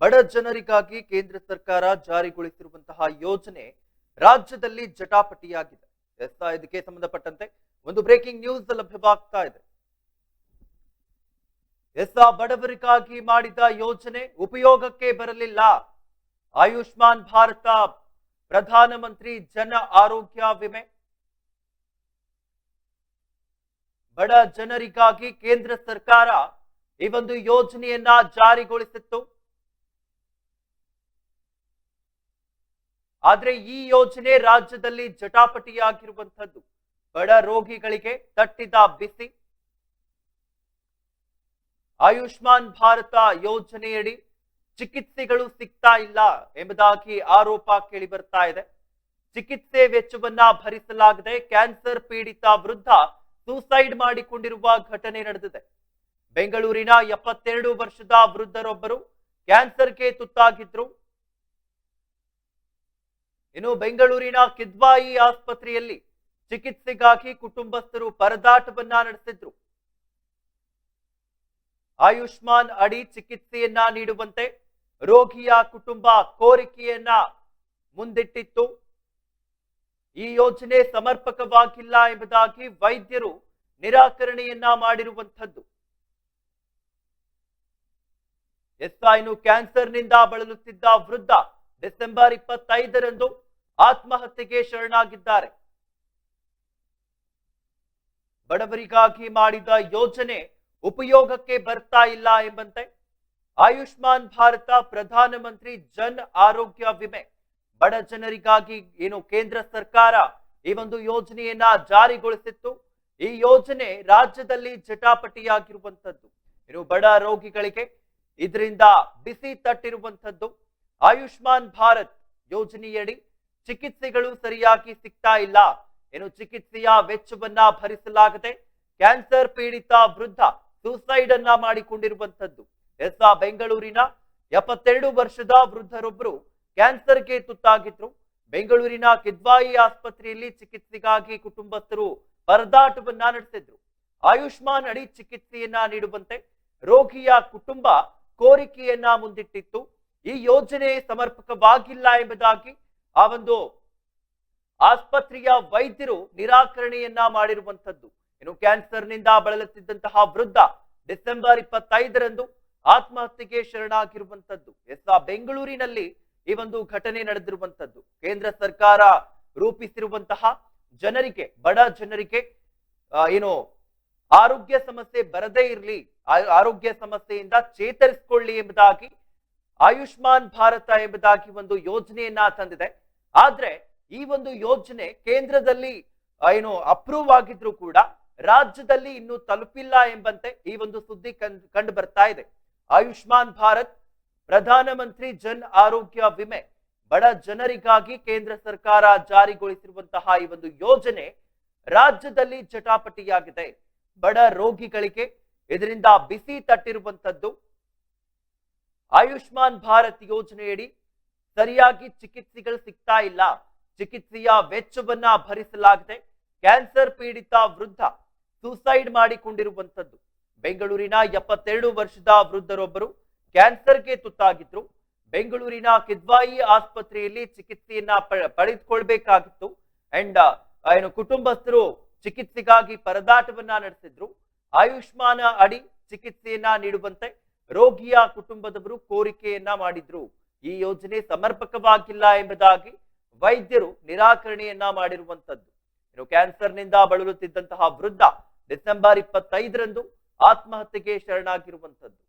ಬಡ ಜನರಿಗಾಗಿ ಕೇಂದ್ರ ಸರ್ಕಾರ ಜಾರಿಗೊಳಿಸಿರುವಂತಹ ಯೋಜನೆ ರಾಜ್ಯದಲ್ಲಿ ಜಟಾಪಟಿಯಾಗಿದೆ. ಇದಕ್ಕೆ ಸಂಬಂಧಪಟ್ಟಂತೆ ಒಂದು ಬ್ರೇಕಿಂಗ್ ನ್ಯೂಸ್ ಲಭ್ಯವಾಗ್ತಾ ಇದೆ. ಎಸ್ ಬಡವರಿಗಾಗಿ ಮಾಡಿದ ಯೋಜನೆ ಉಪಯೋಗಕ್ಕೆ ಬರಲಿಲ್ಲ. ಆಯುಷ್ಮಾನ್ ಭಾರತ, ಪ್ರಧಾನಮಂತ್ರಿ ಜನ ಆರೋಗ್ಯ ವಿಮೆ. ಬಡ ಜನರಿಗಾಗಿ ಕೇಂದ್ರ ಸರ್ಕಾರ ಈ ಒಂದು ಯೋಜನೆಯನ್ನ ಜಾರಿಗೊಳಿಸಿತ್ತು. ಆದ್ರೆ ಈ ಯೋಜನೆ ರಾಜ್ಯದಲ್ಲಿ ಜಟಾಪಟಿಯಾಗಿರುವಂತದ್ದು ಬಡ ರೋಗಿಗಳಿಗೆ ತಟ್ಟಿದ ಬಿಸಿ. ಆಯುಷ್ಮಾನ್ ಭಾರತ ಯೋಜನೆಯಡಿ ಚಿಕಿತ್ಸೆಗಳು ಸಿಗ್ತಾ ಇಲ್ಲ ಎಂಬುದಾಗಿ ಆರೋಪ ಕೇಳಿ ಬರ್ತಾ ಇದೆ. ಚಿಕಿತ್ಸೆ ವೆಚ್ಚವನ್ನ ಭರಿಸಲಾಗದೆ ಕ್ಯಾನ್ಸರ್ ಪೀಡಿತ ವೃದ್ಧ ಸೂಸೈಡ್ ಮಾಡಿಕೊಂಡಿರುವ ಘಟನೆ ನಡೆದಿದೆ. ಬೆಂಗಳೂರಿನ ಎಪ್ಪತ್ತೆರಡು ವರ್ಷದ ವೃದ್ಧರೊಬ್ಬರು ಕ್ಯಾನ್ಸರ್ಗೆ ತುತ್ತಾಗಿದ್ರು. ಇನ್ನು ಬೆಂಗಳೂರಿನ ಕಿದ್ವಾಯಿ ಆಸ್ಪತ್ರೆಯಲ್ಲಿ ಚಿಕಿತ್ಸೆಗಾಗಿ ಕುಟುಂಬಸ್ಥರು ಪರದಾಟವನ್ನ ನಡೆಸಿದ್ರು. ಆಯುಷ್ಮಾನ್ ಅಡಿ ಚಿಕಿತ್ಸೆಯನ್ನ ನೀಡುವಂತೆ ರೋಗಿಯ ಕುಟುಂಬ ಕೋರಿಕೆಯನ್ನ ಮುಂದಿಟ್ಟಿತ್ತು. ಈ ಯೋಜನೆ ಸಮರ್ಪಕವಾಗಿಲ್ಲ ಎಂಬುದಾಗಿ ವೈದ್ಯರು ನಿರಾಕರಣೆಯನ್ನ ಮಾಡಿರುವಂಥದ್ದು. ಇನ್ನು ಕ್ಯಾನ್ಸರ್ನಿಂದ ಬಳಲುತ್ತಿದ್ದ ವೃದ್ಧ ಡಿಸೆಂಬರ್ ಇಪ್ಪತ್ತೈದರಂದು ಆತ್ಮಹತ್ಯೆಗೆ ಶರಣಾಗಿದ್ದಾರೆ. ಬಡವರಿಗಾಗಿ ಮಾಡಿದ ಯೋಜನೆ ಉಪಯೋಗಕ್ಕೆ ಬರ್ತಾ ಇಲ್ಲ ಎಂಬಂತೆ ಆಯುಷ್ಮಾನ್ ಭಾರತ ಪ್ರಧಾನಮಂತ್ರಿ ಜನ್ ಆರೋಗ್ಯ ವಿಮೆ. ಬಡ ಜನರಿಗಾಗಿ ಏನು ಕೇಂದ್ರ ಸರ್ಕಾರ ಈ ಒಂದು ಯೋಜನೆಯನ್ನ ಜಾರಿಗೊಳಿಸಿತ್ತು. ಈ ಯೋಜನೆ ರಾಜ್ಯದಲ್ಲಿ ಜಟಾಪಟಿಯಾಗಿರುವಂಥದ್ದು. ಇನ್ನು ಬಡ ರೋಗಿಗಳಿಗೆ ಇದರಿಂದ ಬಿಸಿ ತಟ್ಟಿರುವಂತದ್ದು ಆಯುಷ್ಮಾನ್ ಭಾರತ್ ಯೋಜನೆಯಡಿ ಚಿಕಿತ್ಸೆಗಳು ಸರಿಯಾಗಿ ಸಿಗ್ತಾ ಇಲ್ಲ. ಏನು ಚಿಕಿತ್ಸೆಯ ವೆಚ್ಚವನ್ನ ಭರಿಸಲಾಗದೆ ಕ್ಯಾನ್ಸರ್ ಪೀಡಿತ ವೃದ್ಧ ಸೂಸೈಡ್ ಅನ್ನ ಮಾಡಿಕೊಂಡಿರುವಂತದ್ದು ಎಸ್ ಬೆಂಗಳೂರಿನ ಎಪ್ಪತ್ತೆರಡು ವರ್ಷದ ವೃದ್ಧರೊಬ್ಬರು ಕ್ಯಾನ್ಸರ್ಗೆ ತುತ್ತಾಗಿದ್ರು. ಬೆಂಗಳೂರಿನ ಕಿದ್ವಾಯಿ ಆಸ್ಪತ್ರೆಯಲ್ಲಿ ಚಿಕಿತ್ಸೆಗಾಗಿ ಕುಟುಂಬಸ್ಥರು ಪರದಾಟವನ್ನ ನಡೆಸಿದ್ರು. ಆಯುಷ್ಮಾನ್ ಅಡಿ ಚಿಕಿತ್ಸೆಯನ್ನ ನೀಡುವಂತೆ ರೋಗಿಯ ಕುಟುಂಬ ಕೋರಿಕೆಯನ್ನ ಮುಂದಿಟ್ಟಿತ್ತು. ಈ ಯೋಜನೆ ಸಮರ್ಪಕವಾಗಿಲ್ಲ ಎಂಬುದಾಗಿ ಆ ಒಂದು ಆಸ್ಪತ್ರೆಯ ವೈದ್ಯರು ನಿರಾಕರಣೆಯನ್ನ ಮಾಡಿರುವಂತದ್ದು ಇನ್ನು ಕ್ಯಾನ್ಸರ್ನಿಂದ ಬಳಲುತ್ತಿದ್ದಂತಹ ವೃದ್ಧ ಡಿಸೆಂಬರ್ ಇಪ್ಪತ್ತೈದರಂದು ಆತ್ಮಹತ್ಯೆಗೆ ಶರಣಾಗಿರುವಂತದ್ದು ಎಸ್ ಆ ಬೆಂಗಳೂರಿನಲ್ಲಿ ಈ ಒಂದು ಘಟನೆ ನಡೆದಿರುವಂತದ್ದು ಕೇಂದ್ರ ಸರ್ಕಾರ ರೂಪಿಸಿರುವಂತಹ ಜನರಿಗೆ, ಬಡ ಜನರಿಗೆ ಏನು ಆರೋಗ್ಯ ಸಮಸ್ಯೆ ಬರದೇ ಇರಲಿ ಆರೋಗ್ಯ ಸಮಸ್ಯೆಯಿಂದ ಚೇತರಿಸಿಕೊಳ್ಳಿ ಎಂಬುದಾಗಿ ಆಯುಷ್ಮಾನ್ ಭಾರತ ಎಂಬುದಾಗಿ ಒಂದು ಯೋಜನೆಯನ್ನ ತಂದಿದೆ. ಆದ್ರೆ ಈ ಒಂದು ಯೋಜನೆ ಕೇಂದ್ರದಲ್ಲಿ ಏನು ಅಪ್ರೂವ್ ಆಗಿದ್ರು ಕೂಡ ರಾಜ್ಯದಲ್ಲಿ ಇನ್ನು ತಲುಪಿಲ್ಲ ಎಂಬಂತೆ ಈ ಒಂದು ಸುದ್ದಿ ಕಂಡು ಬರ್ತಾ ಇದೆ. ಆಯುಷ್ಮಾನ್ ಭಾರತ್ ಪ್ರಧಾನಮಂತ್ರಿ ಜನ್ ಆರೋಗ್ಯ ವಿಮೆ ಬಡ ಜನರಿಗಾಗಿ ಕೇಂದ್ರ ಸರ್ಕಾರ ಜಾರಿಗೊಳಿಸಿರುವಂತಹ ಈ ಒಂದು ಯೋಜನೆ ರಾಜ್ಯದಲ್ಲಿ ಜಟಾಪಟಿಯಾಗಿದೆ. ಬಡ ರೋಗಿಗಳಿಗೆ ಇದರಿಂದ ಬಿಸಿ ತಟ್ಟಿರುವಂತದ್ದು ಆಯುಷ್ಮಾನ್ ಭಾರತ್ ಯೋಜನೆಯಡಿ ಸರಿಯಾಗಿ ಚಿಕಿತ್ಸೆಗಳು ಸಿಗ್ತಾ ಇಲ್ಲ. ಚಿಕಿತ್ಸೆಯ ವೆಚ್ಚವನ್ನ ಭರಿಸಲಾಗದೆ ಕ್ಯಾನ್ಸರ್ ಪೀಡಿತ ವೃದ್ಧ ಸೂಸೈಡ್ ಮಾಡಿಕೊಂಡಿರುವಂತದ್ದು ಬೆಂಗಳೂರಿನ ಎಪ್ಪತ್ತೆರಡು ವರ್ಷದ ವೃದ್ಧರೊಬ್ಬರು ಕ್ಯಾನ್ಸರ್ಗೆ ತುತ್ತಾಗಿದ್ರು. ಬೆಂಗಳೂರಿನ ಕಿದ್ವಾಯಿ ಆಸ್ಪತ್ರೆಯಲ್ಲಿ ಚಿಕಿತ್ಸೆಯನ್ನ ಪಡೆದುಕೊಳ್ಬೇಕಾಗಿತ್ತು. ಅಂಡ್ ಏನು ಕುಟುಂಬಸ್ಥರು ಚಿಕಿತ್ಸೆಗಾಗಿ ಪರದಾಟವನ್ನ ನಡೆಸಿದ್ರು. ಆಯುಷ್ಮಾನ ಅಡಿ ಚಿಕಿತ್ಸೆಯನ್ನ ನೀಡುವಂತೆ ರೋಗಿಯ ಕುಟುಂಬದವರು ಕೋರಿಕೆಯನ್ನ ಮಾಡಿದ್ರು. ಈ ಯೋಜನೆ ಸಮರ್ಪಕವಾಗಿಲ್ಲ ಎಂಬುದಾಗಿ ವೈದ್ಯರು ನಿರಾಕರಣೆಯನ್ನ ಮಾಡಿರುವಂತದ್ದು ಇನ್ನು ಕ್ಯಾನ್ಸರ್ನಿಂದ ಬಳಲುತ್ತಿದ್ದಂತಹ ವೃದ್ಧ ಡಿಸೆಂಬರ್ ಇಪ್ಪತ್ತೈದರಂದು ಆತ್ಮಹತ್ಯೆಗೆ ಶರಣಾಗಿರುವಂತದ್ದು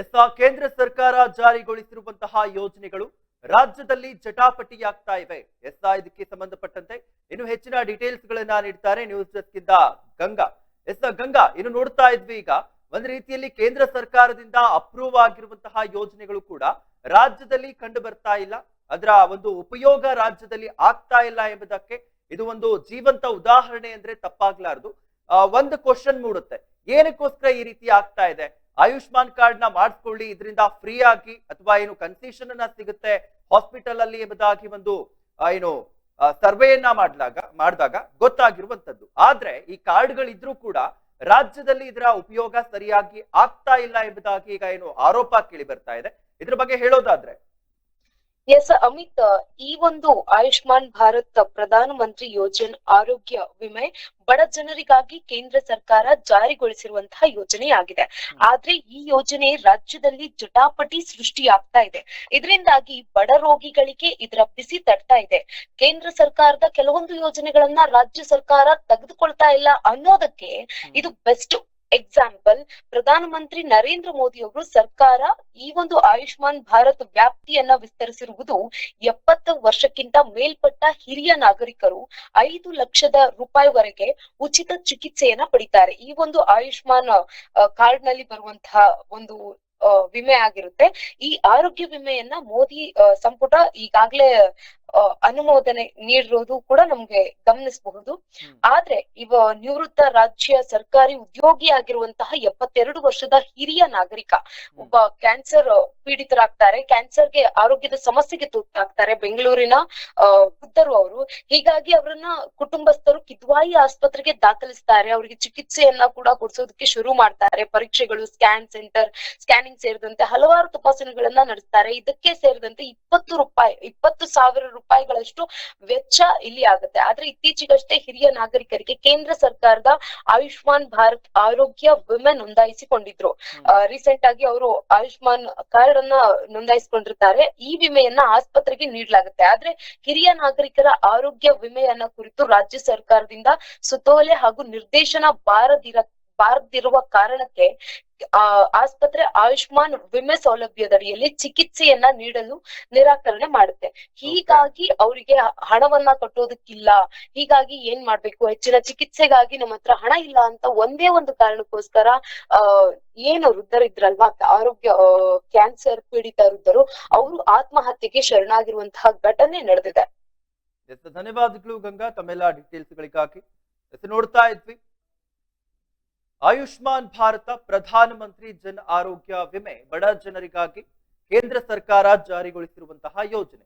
ಎಸ್ ಆ ಕೇಂದ್ರ ಸರ್ಕಾರ ಜಾರಿಗೊಳಿಸಿರುವಂತಹ ಯೋಜನೆಗಳು ರಾಜ್ಯದಲ್ಲಿ ಜಟಾಪಟಿಯಾಗ್ತಾ ಇವೆ. ಎಸ್ ಆ ಇದಕ್ಕೆ ಸಂಬಂಧಪಟ್ಟಂತೆ ಇನ್ನು ಹೆಚ್ಚಿನ ಡೀಟೇಲ್ಸ್ ಗಳನ್ನ ನೀಡ್ತಾರೆ ನ್ಯೂಸ್ ಡೆಸ್ಕ್ ಇಂದ ಗಂಗಾ. ಎಸ್ ಗಂಗಾ, ಇನ್ನು ನೋಡ್ತಾ ಇದ್ವಿ ಈಗ, ಒಂದ್ ರೀತಿಯಲ್ಲಿ ಕೇಂದ್ರ ಸರ್ಕಾರದಿಂದ ಅಪ್ರೂವ್ ಆಗಿರುವಂತಹ ಯೋಜನೆಗಳು ಕೂಡ ರಾಜ್ಯದಲ್ಲಿ ಕಂಡು ಬರ್ತಾ ಇಲ್ಲ. ಅದರ ಒಂದು ಉಪಯೋಗ ರಾಜ್ಯದಲ್ಲಿ ಆಗ್ತಾ ಇಲ್ಲ ಎಂಬುದಕ್ಕೆ ಇದು ಒಂದು ಜೀವಂತ ಉದಾಹರಣೆ ಅಂದ್ರೆ ತಪ್ಪಾಗ್ಲಾರ್ದು. ಒಂದು ಕ್ವಶನ್ ಮೂಡುತ್ತೆ. ಏನಕ್ಕೋಸ್ಕರ ಈ ರೀತಿ ಆಗ್ತಾ ಇದೆ? ಆಯುಷ್ಮಾನ್ ಕಾರ್ಡ್ನ ಮಾಡಿಸ್ಕೊಳ್ಳಿ, ಇದರಿಂದ ಫ್ರೀ ಆಗಿ ಅಥವಾ ಏನು ಕನ್ಸೆಷನ್ ಅನ್ನ ಸಿಗುತ್ತೆ ಹಾಸ್ಪಿಟಲ್ ಅಲ್ಲಿ ಎಂಬುದಾಗಿ ಒಂದು ಏನು ಸರ್ವೆಯನ್ನ ಮಾಡಿದಾಗ ಮಾಡಿದಾಗ ಗೊತ್ತಾಗಿರುವಂತದ್ದು ಆದ್ರೆ ಈ ಕಾರ್ಡ್ಗಳಿದ್ರೂ ಕೂಡ ರಾಜ್ಯದಲ್ಲಿ ಇದರ ಉಪಯೋಗ ಸರಿಯಾಗಿ ಆಗ್ತಾ ಇಲ್ಲ ಎಂಬುದಾಗಿ ಈಗ ಏನು ಆರೋಪ ಕೇಳಿ ಬರ್ತಾ ಇದೆ. ಇದ್ರ ಬಗ್ಗೆ ಹೇಳೋದಾದ್ರೆ ಎಸ್ ಅಮಿತ್ ಈ ಒಂದು ಆಯುಷ್ಮಾನ್ ಭಾರತ್ ಪ್ರಧಾನ ಮಂತ್ರಿ ಯೋಜನೆ ಆರೋಗ್ಯ ವಿಮೆ ಬಡ ಜನರಿಗಾಗಿ ಕೇಂದ್ರ ಸರ್ಕಾರ ಜಾರಿಗೊಳಿಸಿರುವಂತಹ ಯೋಜನೆಯಾಗಿದೆ. ಆದ್ರೆ ಈ ಯೋಜನೆ ರಾಜ್ಯದಲ್ಲಿ ಜಟಾಪಟಿ ಸೃಷ್ಟಿಯಾಗ್ತಾ ಇದೆ. ಇದರಿಂದಾಗಿ ಬಡ ರೋಗಿಗಳಿಗೆ ಇದರ ಬಿಸಿ ತಡ್ತಾ ಇದೆ. ಕೇಂದ್ರ ಸರ್ಕಾರದ ಕೆಲವೊಂದು ಯೋಜನೆಗಳನ್ನ ರಾಜ್ಯ ಸರ್ಕಾರ ತೆಗೆದುಕೊಳ್ತಾ ಇಲ್ಲ ಅನ್ನೋದಕ್ಕೆ ಇದು ಬೆಸ್ಟ್ ಎಕ್ಸಾಂಪಲ್ ಪ್ರಧಾನಮಂತ್ರಿ ನರೇಂದ್ರ ಮೋದಿ ಅವರು ಸರ್ಕಾರ ಈ ಒಂದು ಆಯುಷ್ಮಾನ್ ಭಾರತ್ ವ್ಯಾಪ್ತಿಯನ್ನ ವಿಸ್ತರಿಸಿರುವುದು ಎಪ್ಪತ್ತು ವರ್ಷಕ್ಕಿಂತ ಮೇಲ್ಪಟ್ಟ ಹಿರಿಯ ನಾಗರಿಕರು ಐದು ಲಕ್ಷದ ರೂಪಾಯಿವರೆಗೆ ಉಚಿತ ಚಿಕಿತ್ಸೆಯನ್ನ ಪಡಿತಾರೆ. ಈ ಒಂದು ಆಯುಷ್ಮಾನ್ ಕಾರ್ಡ್ನಲ್ಲಿ ಬರುವಂತಹ ಒಂದು ವಿಮೆ ಆಗಿರುತ್ತೆ. ಈ ಆರೋಗ್ಯ ವಿಮೆಯನ್ನ ಮೋದಿ ಸಂಪುಟ ಈಗಾಗ್ಲೇ ಅನುಮೋದನೆ ನೀಡಿರೋದು ಕೂಡ ನಮ್ಗೆ ಗಮನಿಸಬಹುದು. ಆದ್ರೆ ಇವ ನಿವೃತ್ತ ರಾಜ್ಯ ಸರ್ಕಾರಿ ಉದ್ಯೋಗಿ ಆಗಿರುವಂತಹ ಎಪ್ಪತ್ತೆರಡು ವರ್ಷದ ಹಿರಿಯ ನಾಗರಿಕ ಒಬ್ಬ ಕ್ಯಾನ್ಸರ್ ಪೀಡಿತರಾಗ್ತಾರೆ. ಕ್ಯಾನ್ಸರ್ಗೆ ಆರೋಗ್ಯದ ಸಮಸ್ಯೆಗೆ ತುತ್ತಾಗ್ತಾರೆ ಬೆಂಗಳೂರಿನ ಆ ವೃದ್ಧರು ಅವರು. ಹೀಗಾಗಿ ಅವರನ್ನ ಕುಟುಂಬಸ್ಥರು ಕಿದ್ವಾಯಿ ಆಸ್ಪತ್ರೆಗೆ ದಾಖಲಿಸ್ತಾರೆ. ಅವರಿಗೆ ಚಿಕಿತ್ಸೆಯನ್ನ ಕೂಡ ಕೊಡಿಸೋದಕ್ಕೆ ಶುರು ಮಾಡ್ತಾರೆ. ಪರೀಕ್ಷೆಗಳು ಸ್ಕ್ಯಾನ್ ಸೆಂಟರ್ ಸ್ಕ್ಯಾನಿಂಗ್ ಸೇರಿದಂತೆ ಹಲವಾರು ತಪಾಸಣೆಗಳನ್ನ ನಡೆಸ್ತಾರೆ. ಇದಕ್ಕೆ ಸೇರಿದಂತೆ ಇಪ್ಪತ್ತು ರೂಪಾಯಿ ಇಪ್ಪತ್ತು ಸಾವಿರ ರೂಪಾಯಿಗಳಷ್ಟು ವೆಚ್ಚ ಇಲ್ಲಿ ಆಗುತ್ತೆ. ಆದ್ರೆ ಇತ್ತೀಚೆಗಷ್ಟೇ ಹಿರಿಯ ನಾಗರಿಕರಿಗೆ ಕೇಂದ್ರ ಸರ್ಕಾರದ ಆಯುಷ್ಮಾನ್ ಭಾರತ್ ಆರೋಗ್ಯ ವಿಮೆ ನೋಂದಾಯಿಸಿಕೊಂಡಿದ್ರು. ರೀಸೆಂಟ್ ಆಗಿ ಅವರು ಆಯುಷ್ಮಾನ್ ಕಾರ್ಡ್ ಅನ್ನ ನೋಂದಾಯಿಸಿಕೊಂಡಿರ್ತಾರೆ. ಈ ವಿಮೆಯನ್ನ ಆಸ್ಪತ್ರೆಗೆ ನೀಡಲಾಗುತ್ತೆ. ಆದ್ರೆ ಹಿರಿಯ ನಾಗರಿಕರ ಆರೋಗ್ಯ ವಿಮೆಯನ್ನ ಕುರಿತು ರಾಜ್ಯ ಸರ್ಕಾರದಿಂದ ಸುತೋಲೆ ಹಾಗೂ ನಿರ್ದೇಶನ ಬಾರದಿರ ಬಾರದಿರುವ ಕಾರಣಕ್ಕೆ, ಆ, ಆಸ್ಪತ್ರೆ ಆಯುಷ್ಮಾನ್ ವಿಮೆ ಸೌಲಭ್ಯದಡಿಯಲ್ಲಿ ಚಿಕಿತ್ಸೆಯನ್ನ ನೀಡಲು ನಿರಾಕರಣೆ ಮಾಡುತ್ತೆ. ಹೀಗಾಗಿ ಅವರಿಗೆ ಹಣವನ್ನ ಕಟ್ಟೋದಕ್ಕಿಲ್ಲ. ಹೀಗಾಗಿ ಏನ್ ಮಾಡ್ಬೇಕು? ಹೆಚ್ಚಿನ ಚಿಕಿತ್ಸೆಗಾಗಿ ನಮ್ಮ ಹತ್ರ ಹಣ ಇಲ್ಲ ಅಂತ ಒಂದೇ ಒಂದು ಕಾರಣಕ್ಕೋಸ್ಕರ, ಆ, ಏನು ವೃದ್ಧರಿದ್ರಲ್ವಾ? ಆರೋಗ್ಯ ಕ್ಯಾನ್ಸರ್ ಪೀಡಿತ ವೃದ್ಧರು ಅವರು ಆತ್ಮಹತ್ಯೆಗೆ ಶರಣಾಗಿರುವಂತಹ ಘಟನೆ ನಡೆದಿದೆ. ಧನ್ಯವಾದಗಳು ಗಂಗಾ. ತಮ್ಮೆಲ್ಲ ಡೀಟೇಲ್ಸ್ ಗಳಿಗಾಗಿ ನೋಡ್ತಾ ಇದ್ವಿ. ಆಯುಷ್ಮಾನ್ ಭಾರತ ಪ್ರಧಾನ ಮಂತ್ರಿ ಜನ್ ಆರೋಗ್ಯ ವಿಮೆ ಬಡ ಜನರಿಗಾಗಿ ಕೇಂದ್ರ ಸರ್ಕಾರ ಜಾರಿಗೊಳಿಸಿರುವಂತಹ ಯೋಜನೆ.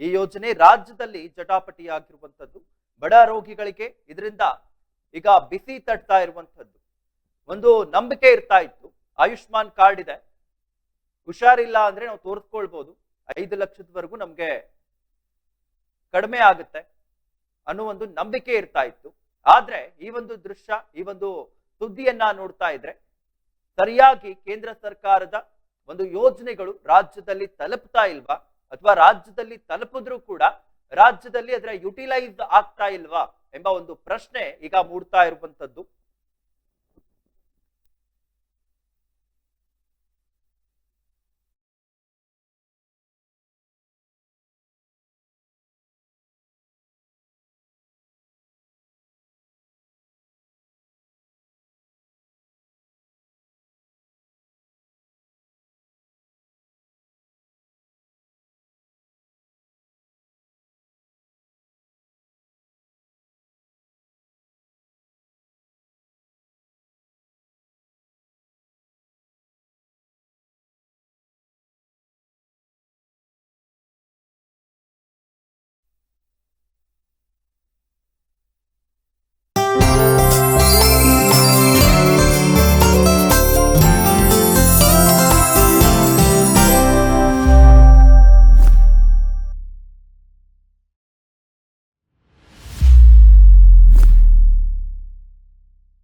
ಈ ಯೋಜನೆ ರಾಜ್ಯದಲ್ಲಿ ಜಟಾಪಟಿಯಾಗಿರುವಂಥದ್ದು, ಬಡ ರೋಗಿಗಳಿಗೆ ಇದರಿಂದ ಈಗ ಬಿಸಿ ತಟ್ತಾ ಇರುವಂಥದ್ದು. ಒಂದು ನಂಬಿಕೆ ಇರ್ತಾ ಇತ್ತು, ಆಯುಷ್ಮಾನ್ ಕಾರ್ಡ್ ಇದೆ. ಹುಷಾರಿಲ್ಲ ಅಂದ್ರೆ ನಾವು ತೋರಿಸ್ಕೊಳ್ಬಹುದು ಐದು ಲಕ್ಷದವರೆಗೂ ನಮ್ಗೆ ಕಡಿಮೆ ಆಗುತ್ತೆ ಅನ್ನೋ ಒಂದು ನಂಬಿಕೆ ಇರ್ತಾ ಇತ್ತು. ಆದ್ರೆ ಈ ಒಂದು ದೃಶ್ಯ, ಈ ಒಂದು ಸುದ್ದಿಯನ್ನ ನೋಡ್ತಾ ಇದ್ರೆ ಸರಿಯಾಗಿ ಕೇಂದ್ರ ಸರ್ಕಾರದ ಒಂದು ಯೋಜನೆಗಳು ರಾಜ್ಯದಲ್ಲಿ ತಲುಪ್ತಾ ಇಲ್ವಾ? ಅಥವಾ ರಾಜ್ಯದಲ್ಲಿ ತಲುಪಿದ್ರೂ ಕೂಡ ರಾಜ್ಯದಲ್ಲಿ ಅದರ ಯುಟಿಲೈಸ್ ಆಗ್ತಾ ಇಲ್ವಾ? ಎಂಬ ಒಂದು ಪ್ರಶ್ನೆ ಈಗ ಮೂಡ್ತಾ ಇರುವಂತದ್ದು